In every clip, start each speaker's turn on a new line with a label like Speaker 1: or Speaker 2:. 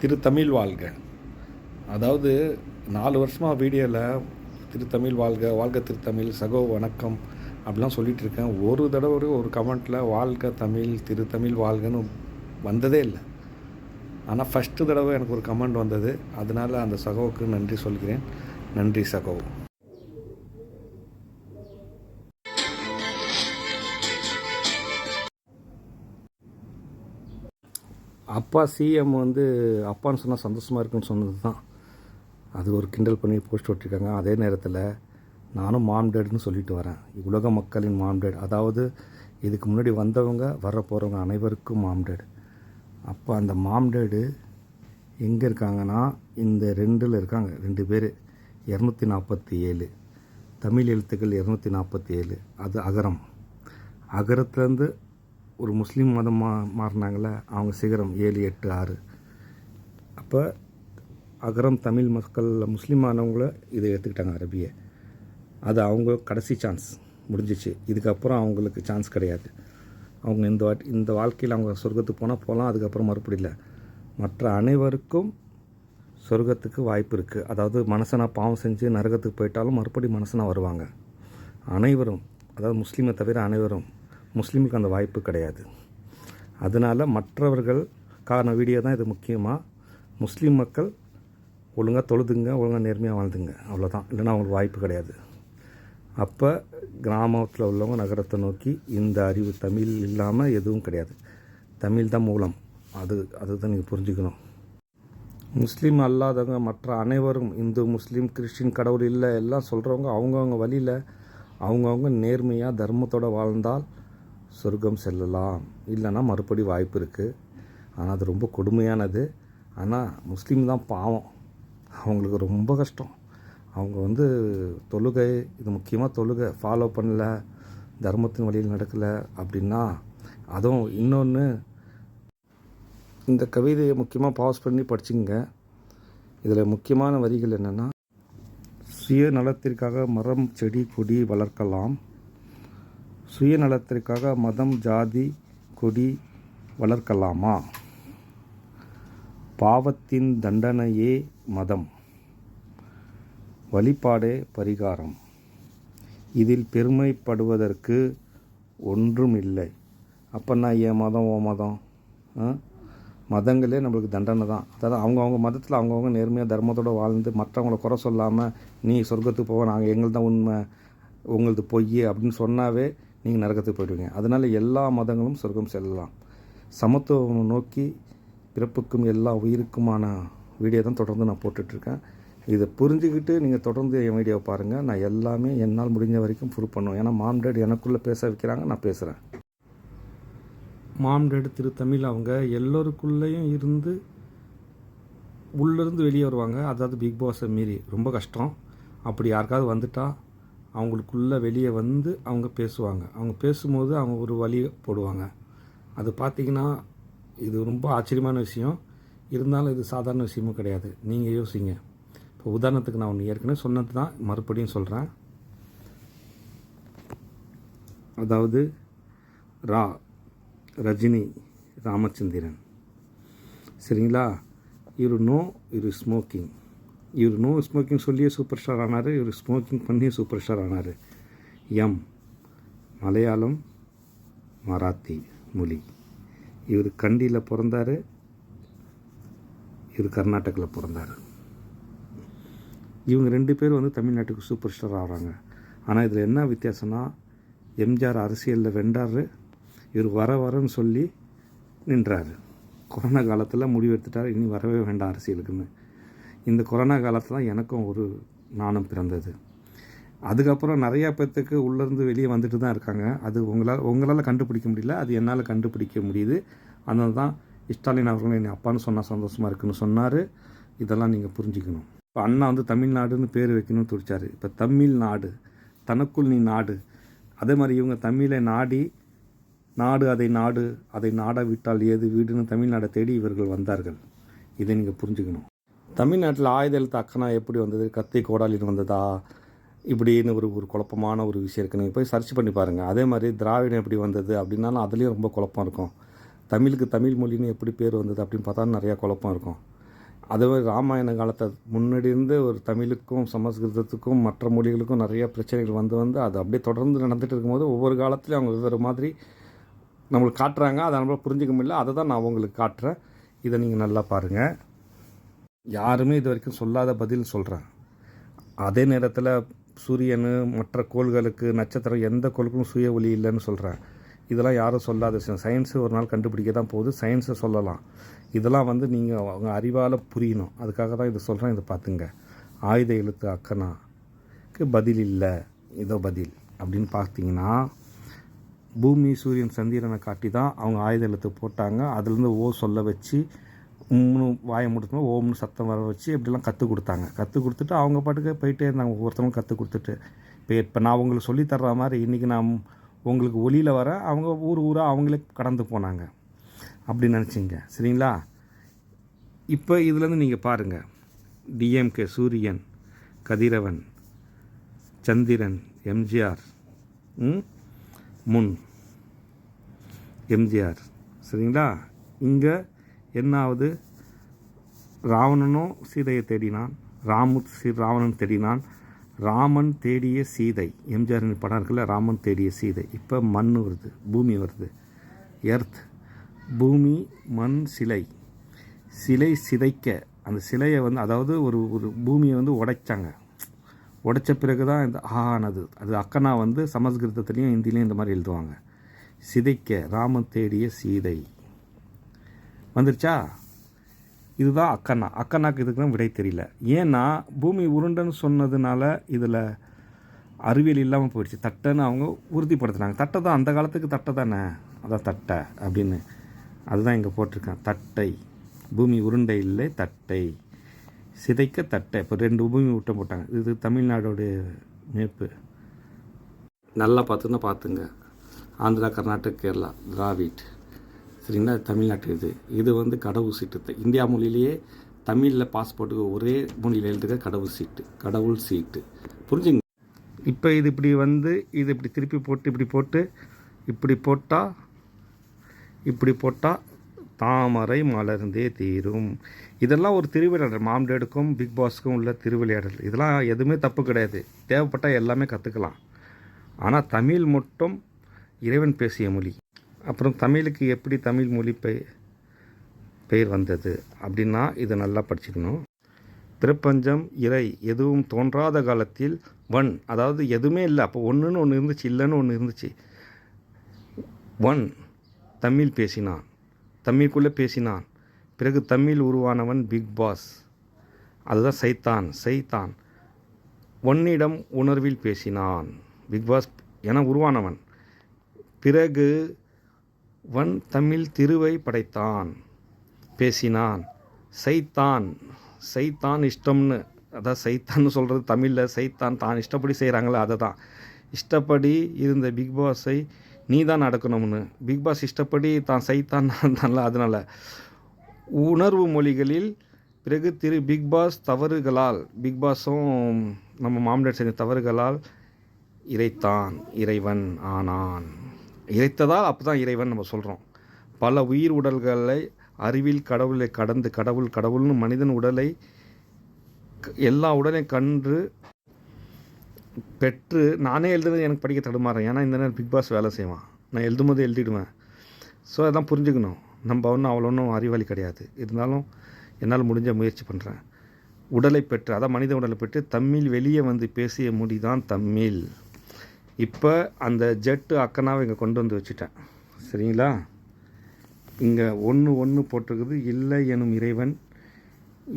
Speaker 1: திருத்தமிழ் வாழ்க. அதாவது நாலு வருஷமாக வீடியோவில் திருத்தமிழ் வாழ்க வாழ்க திருத்தமிழ் சகோ வணக்கம் அப்படிலாம் சொல்லிட்டு இருக்கேன் ஒரு தடவை ஒரு ஒரு கமெண்ட்டில் வாழ்க தமிழ் திருத்தமிழ் வாழ்கன்னு வந்ததே இல்லை. ஆனால் ஃபஸ்ட்டு தடவை எனக்கு ஒரு கமெண்ட் வந்தது. அதனால் அந்த சகோவுக்கு நன்றி சொல்கிறேன். நன்றி சகோ. அப்பா சிஎம் வந்து அப்பான்னு சொன்னால் சந்தோஷமாக இருக்குன்னு சொன்னது தான் அது ஒரு கிண்டல் பண்ணி போஸ்ட் விட்டுருக்காங்க அதே நேரத்தில் நானும் மாம்டேடுன்னு சொல்லிட்டு வரேன். உலக மக்களின் மாம்டேட் அதாவது இதுக்கு முன்னாடி வந்தவங்க வர போகிறவங்க அனைவருக்கும் மாம்டேடு அப்போ அந்த மாம்டேடு எங்கே இருக்காங்கன்னா இந்த ரெண்டில் இருக்காங்க. ரெண்டு பேர். இரநூத்தி நாற்பத்தி ஏழு தமிழ் எழுத்துக்கள் இரநூத்தி நாற்பத்தி ஏழு அது அகரம். அகரத்துலேருந்து ஒரு முஸ்லீம் மதமாக மாறினாங்களே அவங்க சிகரம் ஏழு எட்டு ஆறு. அப்போ அகரம் தமிழ் மக்கள் முஸ்லீமானவங்கள இதை எடுத்துக்கிட்டாங்க அரபியை. அது அவங்க கடைசி சான்ஸ் முடிஞ்சிச்சு. இதுக்கப்புறம் அவங்களுக்கு சான்ஸ் கிடையாது. அவங்க இந்த வாட்டி இந்த வாழ்க்கையில் அவங்க சொர்க்கத்துக்கு போனால் போகலாம் அதுக்கப்புறம் மறுபடியில் இல்லை. மற்ற அனைவருக்கும் சொர்க்கத்துக்கு வாய்ப்பு இருக்குது அதாவது மனசனாக பாவம் செஞ்சு நரகத்துக்கு போயிட்டாலும் மறுபடி மனசனாக வருவாங்க. அனைவரும் அதாவது முஸ்லீமை தவிர அனைவரும் முஸ்லீமுக்கு அந்த வாய்ப்பு கிடையாது. அதனால் மற்றவர்கள் காரண வீடியோ தான் இது முக்கியமாக முஸ்லீம் மக்கள் ஒழுங்காக தொழுதுங்க ஒழுங்காக நேர்மையாக வாழ்ந்துங்க அவ்வளோதான் இல்லைன்னா அவங்களுக்கு வாய்ப்பு கிடையாது. அப்போ கிராமத்தில் உள்ளவங்க நகரத்தை நோக்கி இந்த அறிவு தமிழ் இல்லாமல் எதுவும் கிடையாது. தமிழ் தான் மூலம். அது அதுதான் நீங்கள் புரிஞ்சுக்கணும். முஸ்லீம் அல்லாதவங்க மற்ற அனைவரும் இந்து முஸ்லீம் கிறிஸ்டின் கடவுள் இல்லை எல்லாம் சொல்கிறவங்க அவங்கவுங்க வழியில் அவங்கவுங்க நேர்மையாக தர்மத்தோடு வாழ்ந்தால் சொர்க்கம் செல்லலாம். இல்லைன்னா மறுபடி வாய்ப்பு இருக்குது ஆனால் அது ரொம்ப கொடுமையானது. ஆனால் முஸ்லீம் தான் பாவம். அவங்களுக்கு ரொம்ப கஷ்டம். அவங்க வந்து தொழுகை இது முக்கியமாக தொழுகை. ஃபாலோ பண்ணல. தர்மத்தின் வழியில் நடக்கலை அப்படின்னா அதுவும் இன்னொன்று இந்த கவிதையை முக்கியமாக பாஸ் பண்ணி படிச்சுங்க இதில் முக்கியமான வரிகள் என்னென்னா சுயநலத்திற்காக மரம் செடி கொடி வளர்க்கலாம். சுயநலத்திற்காக மதம் ஜாதி கொடி வளர்க்கலாமா? பாவத்தின் தண்டனையே மதம். வழிபாடே பரிகாரம். இதில் பெருமைப்படுவதற்கு ஒன்றும் இல்லை அப்போன்னா என் மதம் ஓ மதம்? மதங்களே நம்மளுக்கு தண்டனை தான். அதாவது அவங்கவுங்க மதத்தில் அவங்கவுங்க நேர்மையாக தர்மத்தோடு வாழ்ந்து மற்றவங்கள குறை சொல்லாமல் நீ சொர்க்கத்துக்கு போக நாங்கள் எங்கள் தான் உண்மை உங்களது பொய் அப்படின்னு சொன்னாவே நீங்கள் நரகத்துக்கு போயிடுவீங்க. அதனால் எல்லா மதங்களும் சொர்க்கம் செல்லலாம். சமத்துவம் நோக்கி பிறப்புக்கும் எல்லா உயிருக்குமான வீடியோ தான் தொடர்ந்து நான் போட்டுட்ருக்கேன். இதை புரிஞ்சுக்கிட்டு நீங்கள் தொடர்ந்து என் வீடியோவை பாருங்கள் நான் எல்லாமே என்னால் முடிஞ்ச வரைக்கும் ப்ரூவ் பண்ணுவேன். ஏன்னா மாம் டேட் எனக்குள்ளே பேச வைக்கிறாங்க நான் பேசுகிறேன் மாம் டேட் திரு தமிழ் அவங்க எல்லோருக்குள்ளேயும் இருந்து உள்ளேருந்து வெளியே வருவாங்க. அதாவது பிக் பாஸை மீறி. ரொம்ப கஷ்டம். அப்படி யாருக்காவது வந்துட்டால் அவங்களுக்குள்ளே வெளியே வந்து அவங்க பேசுவாங்க. அவங்க பேசும்போது அவங்க ஒரு வழி போடுவாங்க. அது பார்த்திங்கன்னா இது ரொம்ப ஆச்சரியமான விஷயம். இருந்தாலும் இது சாதாரண விஷயமும் கிடையாது. நீங்கள் யோசிங்க. இப்போ உதாரணத்துக்கு நான் ஒன்று ஏற்கனவே சொன்னது தான் மறுபடியும் சொல்கிறேன் அதாவது ரா ரஜினி ராமச்சந்திரன். சரிங்களா? இவர் நோ இரு ஸ்மோக்கிங் இவர் நோ ஸ்மோக்கிங் சொல்லியே சூப்பர் ஸ்டார் ஆனார் இவர் ஸ்மோக்கிங் பண்ணி சூப்பர் ஸ்டார் ஆனார். எம் மலையாளம் மராத்தி மொழி. இவர் கண்டியில் பிறந்தார் இவர் கர்நாடகாவில் பிறந்தார். இவங்க ரெண்டு பேர் வந்து தமிழ்நாட்டுக்கு சூப்பர் ஸ்டார் ஆகிறாங்க. ஆனால் இதில் என்ன வித்தியாசம்னா எம்ஜிஆர் அரசியலில் வெண்டார் இவர் வர வரன்னு சொல்லி நின்றார். கொரோனா காலத்தில் முடிவெடுத்துட்டார் இனி வரவே வேண்டாம் அரசியலுக்குன்னு. இந்த கொரோனா காலத்தில் எனக்கும் ஒரு நாணம் பிறந்தது. அதுக்கப்புறம் நிறையா பேர்த்துக்கு உள்ளேருந்து வெளியே வந்துட்டு தான் இருக்காங்க. அது உங்களால் உங்களால் கண்டுபிடிக்க முடியல. அது என்னால் கண்டுபிடிக்க முடியுது. அதனால தான் ஸ்டாலின் அவர்கள் என்னை அப்பான்னு சொன்னால் சந்தோஷமாக இருக்குன்னு சொன்னார். இதெல்லாம் நீங்கள் புரிஞ்சுக்கணும். இப்போ அண்ணா வந்து தமிழ்நாடுன்னு பேர் வைக்கணும்னு துடிச்சார். இப்போ தமிழ்நாடு தனக்குள் நீ நாடு. அதே மாதிரி இவங்க தமிழை நாடி நாடு அதை நாடு அதை நாட விட்டால் ஏது? வீடுன்னு தமிழ்நாடை தேடி இவர்கள் வந்தார்கள். இதை நீங்கள் புரிஞ்சுக்கணும். தமிழ்நாட்டில் ஆயுத எழுத்து அக்கனா எப்படி வந்தது? கத்தி கோடாலின்னு வந்ததா? இப்படின்னு ஒரு ஒரு குழப்பமான ஒரு விஷயம் இருக்குது நீங்கள் போய் சர்ச் பண்ணி பாருங்கள் அதே மாதிரி திராவிடம் எப்படி வந்தது அப்படின்னாலும் அதுலேயும் ரொம்ப குழப்பம் இருக்கும். தமிழுக்கு தமிழ் மொழின்னு எப்படி பேர் வந்தது அப்படின்னு பார்த்தா நிறையா குழப்பம் இருக்கும். அதுவே ராமாயண காலத்தை முன்னாடி இருந்து ஒரு தமிழுக்கும் சமஸ்கிருதத்துக்கும் மற்ற மொழிகளுக்கும் நிறைய பிரச்சனைகள் வந்து வந்து அது அப்படியே தொடர்ந்து நடந்துகிட்டு இருக்கும்போது ஒவ்வொரு காலத்துலையும் அவங்க வெவ்வேறு மாதிரி நம்மளுக்கு காட்டுறாங்க. அதை நம்மளால் புரிஞ்சிக்க முடியல. அதை தான் நான் உங்களுக்கு காட்டுறேன். இதை நீங்கள் நல்லா பாருங்கள் யாருமே இது வரைக்கும் சொல்லாத பதில் சொல்கிறேன் அதே நேரத்தில் சூரியன் மற்ற கோள்களுக்கு நட்சத்திரம் எந்த கோளுக்கும் சுய ஒளி இல்லைன்னு சொல்கிறேன் இதெல்லாம் யாரும் சொல்லாத விஷயம். சயின்ஸு ஒரு நாள் கண்டுபிடிக்க தான் போகுது. சயின்ஸை சொல்லலாம். இதெல்லாம் வந்து நீங்கள் அவங்க அறிவால் புரியணும். அதுக்காக தான் இது சொல்கிறேன் இதை பார்த்துங்க. ஆயுத எழுத்து அக்கனாக்கு பதில் இல்லை. இதோ பதில். அப்படின்னு பார்த்தீங்கன்னா பூமி சூரியன் சந்திரனை காட்டி தான் அவங்க ஆயுத எழுத்து போட்டாங்க. அதுலேருந்து ஓ சொல்ல வச்சு உம்னு வாயை முடித்தோம் ஓம்னு சத்தம் வர வச்சு இப்படிலாம் கற்றுக் கொடுத்தாங்க. கற்றுக் கொடுத்துட்டு அவங்க பாட்டுக்கு போயிட்டே இருந்தாங்க. ஒவ்வொருத்தவங்க கற்றுக் கொடுத்துட்டு. இப்போ இப்போ நான் உங்களுக்கு சொல்லித் தர்ற மாதிரி இன்றைக்கி நான் உங்களுக்கு ஒளியில் வர அவங்க ஊர் ஊராக அவங்களே கடந்து போனாங்க. அப்படி நினச்சிங்க. சரிங்களா? இப்போ இதுலேருந்து நீங்கள் பாருங்கள் டிஎம்கே சூரியன் கதிரவன் சந்திரன் எம்ஜிஆர் முன் எம்ஜிஆர் சரிங்களா? இங்கே என்ன ஆகுது ராவணனும் சீதையை தேடினான் ராமு சி ராவணன் தேடினான் ராமன் தேடிய சீதை எம்ஜிஆர் படம் இருக்குல்ல ராமன் தேடிய சீதை. இப்போ மண் வருது பூமி வருது. எர்த் பூமி மண் சிலை. சிலை சிதைக்க அந்த சிலையை வந்து அதாவது ஒரு ஒரு பூமியை வந்து உடைச்சாங்க. உடைச்ச பிறகு தான் இந்த ஆனது. அது அக்கனா வந்து சமஸ்கிருதத்துலேயும் ஹிந்திலையும் இந்த மாதிரி எழுதுவாங்க. சிதைக்க ராமன் தேடிய சீதை. வந்துருச்சா? இதுதான் அக்கண்ணா. அக்கண்ணாக்கு இதுக்குலாம் விடை தெரியல. ஏன்னா பூமி உருண்டைன்னு சொன்னதுனால இதில் அறிவியல் இல்லாமல் போயிடுச்சு. தட்டைன்னு அவங்க உறுதிப்படுத்தினாங்க. தட்டை தான் அந்த காலத்துக்கு தட்டை தானே? அதான் தட்டை அப்படின்னு அதுதான் இங்கே போட்டிருக்கேன் தட்டை. பூமி உருண்டை இல்லை தட்டை. சிதைக்க தட்டை. இப்போ ரெண்டு பூமி விட்ட போட்டாங்க. இது தமிழ்நாடோடைய மேப்பு. நல்லா பார்த்துன்னா பார்த்துங்க. ஆந்திரா கர்நாடக கேரளா திராவிட். சரிங்களா தமிழ்நாட்டு இது. இது வந்து கடவுள் சீட்டு. இந்தியா மொழியிலேயே தமிழில் பாஸ்போர்ட்டுக்கு ஒரே மொழியில் எழுதுக கடவுள் சீட்டு. கடவுள் சீட்டு. புரிஞ்சுங்க? இப்போ இது இப்படி வந்து இது இப்படி திருப்பி போட்டு இப்படி போட்டு இப்படி போட்டால் இப்படி போட்டால் தாமரை மலர்ந்தே தீரும். இதெல்லாம் ஒரு திருவிளையாடல். மாம்டேடுக்கும் பிக் பாஸ்க்கும் உள்ள திருவிளையாடல். இதெல்லாம் எதுவுமே தப்பு கிடையாது. தேவைப்பட்டால் எல்லாமே கற்றுக்கலாம் ஆனால் தமிழ் மட்டும் இறைவன் பேசிய மொழி. அப்புறம் தமிழுக்கு எப்படி தமிழ் மொழி பெயர் பெயர் வந்தது அப்படின்னா இதை நல்லா படிச்சுக்கணும். பிரபஞ்சம் இறை எதுவும் தோன்றாத காலத்தில் ஒன் அதாவது எதுவுமே இல்லை. அப்போ ஒன்றுன்னு ஒன்று இருந்துச்சு இல்லைன்னு ஒன்று இருந்துச்சு. ஒன் தமிழ் பேசினான். தமிழுக்குள்ளே பேசினான். பிறகு தமிழ் உருவானவன் பிக் பாஸ் அதுதான் சைத்தான் சைத்தான். ஒன்னிடம் உணர்வில் பேசினான். பிக் பாஸ் என உருவானவன். பிறகு வன் தமிழ் திருவை படைத்தான். பேசினான் சைத்தான் சைத்தான் இஷ்டம்னு. அதான் சைத்தான்னு சொல்கிறது தமிழில் சைத்தான் தான் இஷ்டப்படி செய்கிறாங்களே அதை தான் இஷ்டப்படி இருந்த பிக் பாஸை நீ தான் நடக்கணும்னு. பிக் பாஸ் இஷ்டப்படி தான் சைத்தான் தான்ல அதனால். உணர்வு மொழிகளில் பிறகு திரு பிக் பாஸ் தவறுகளால் பிக் பாஸும் நம்ம மாமலர் செஞ்ச தவறுகளால் இறைத்தான் இறைவன் ஆனான். இறைத்ததால் அப்போ தான் இறைவன் நம்ம சொல்கிறோம் பல உயிர் உடல்களை அறிவில் கடவுளை கடந்து கடவுள் கடவுள்னு மனிதன் உடலை எல்லா உடலையும் கன்று பெற்று நானே எழுதுனது எனக்கு படிக்க தடுமாறேன். ஏன்னா இந்த நேரம் பிக் பாஸ் வேலை செய்வான். நான் எழுதும் போது எழுதிடுவேன். ஸோ அதான் புரிஞ்சுக்கணும். நம்ம ஒன்றும் அவ்வளோ ஒன்றும் அறிவாளி கிடையாது. இருந்தாலும் என்னால் முடிஞ்ச முயற்சி பண்ணுறேன் உடலை பெற்று அதான் மனித உடலை பெற்று தமிழ் வெளியே வந்து பேசிய மொழி தான் தமிழ் இப்போ அந்த ஜெட்டு அக்கனாவை இங்கே கொண்டு வந்து வச்சுட்டேன். சரிங்களா? இங்கே ஒன்று ஒன்று போட்டிருக்குது. இல்லை எனும் இறைவன்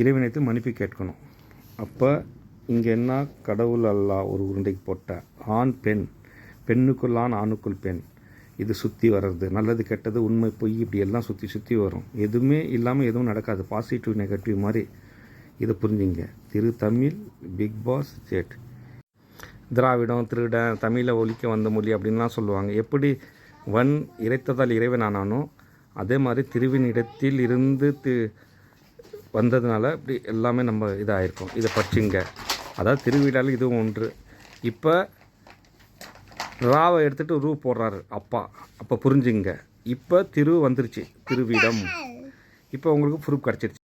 Speaker 1: இறைவனைத்து மன்னிப்பு கேட்கணும். அப்போ இங்கே என்ன? கடவுள் அல்லா ஒரு உருண்டைக்கு போட்ட ஆண் பெண். பெண்ணுக்குள் ஆண் ஆணுக்குள் பெண். இது சுற்றி வர்றது. நல்லது கெட்டது உண்மை பொய் இப்படி எல்லாம் சுற்றி சுற்றி வரும். எதுவுமே இல்லாமல் எதுவும் நடக்காது. பாசிட்டிவ் நெகட்டிவ் மாதிரி. இதை புரிஞ்சுங்க. திரு தமிழ் பிக் பாஸ் ஜெட் திராவிடம் திருடன் தமிழை ஒழிக்க வந்த மொழி அப்படின்லாம் சொல்லுவாங்க. எப்படி வன் இறைத்ததால் இறைவன் ஆனானோ அதே மாதிரி திருவின் இடத்தில் இருந்து தி வந்ததுனால இப்படி எல்லாமே நம்ம இதாகிருக்கோம் இதை பற்றிங்க. அதாவது திருவிழாவில் இதுவும் ஒன்று. இப்போ ராவை எடுத்துகிட்டு ரூ போடுறாரு அப்பா. அப்போ புரிஞ்சுங்க. இப்போ திரு வந்துருச்சு. திருவிடம். இப்போ உங்களுக்கு ப்ரூஃப் கிடச்சிருச்சு.